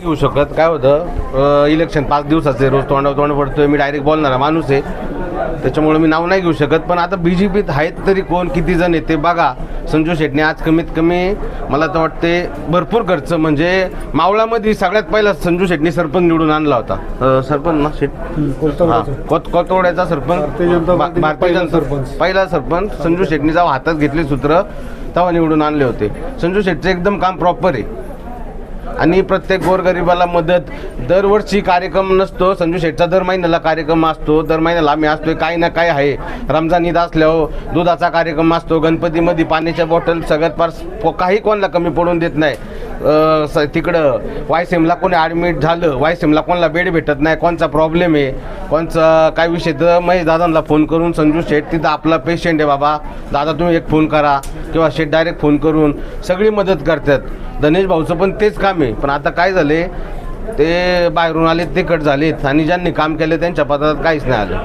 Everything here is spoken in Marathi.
घेऊ शकत? काय होतं? इलेक्शन पाच दिवसाचे रोज तोंडावर तोंड पडतोय मी डायरेक्ट बोलणारा माणूस आहे. त्याच्यामुळे मी नाव नाही घेऊ शकत पण आता बी जे पीत आहेत तरी कोण किती जण आहेत ते बघा. संजू शेटने आज कमीत कमी मला तर वाटते भरपूर खर्च म्हणजे मावळामध्ये सगळ्यात पहिला संजू शेटने सरपंच निवडून आणला होता. सरपंच ना शेट? कोत कोतवाड्याचा सरपंच? भारतीय सरपंच. पहिला सरपंच संजू शेटने जेव्हा हातात घेतले सूत्र तेव्हा निवडून आणले होते. संजू शेटचं एकदम काम प्रॉपर आहे. आणि प्रत्येक गोरगरिबाला मदत. दरवर्षी कार्यक्रम नसतो. संजू शेठचा दर महिन्याला कार्यक्रम असतो. दर महिन्याला आम्ही असतो काही ना काही आहे. रमजान ईद असल्यावर दुधाचा कार्यक्रम असतो. गणपतीमध्ये पाण्याच्या बॉटल सगळ्यात फार काही कोणाला कमी पडून देत नाही. स- तिकडं वायसेमला कोणी ॲडमिट झालं. वायसेमला कोणाला बेड भेटत नाही. कोणचा प्रॉब्लेम आहे? पण काय विषय? तर महेश दादांना फोन करून संजू शेठ तिथं आपला पेशंट आहे बाबा. दादा तुम्ही एक फोन करा. किंवा शेठ डायरेक्ट फोन करून सगळी मदत करतात. धनेश भाऊचं पण तेच काम आहे. पण आता काय झाले ते बाहेरून आले ते कट झालेत. आणि ज्यांनी काम केले त्यांच्या पदार्थ काहीच नाही आलं.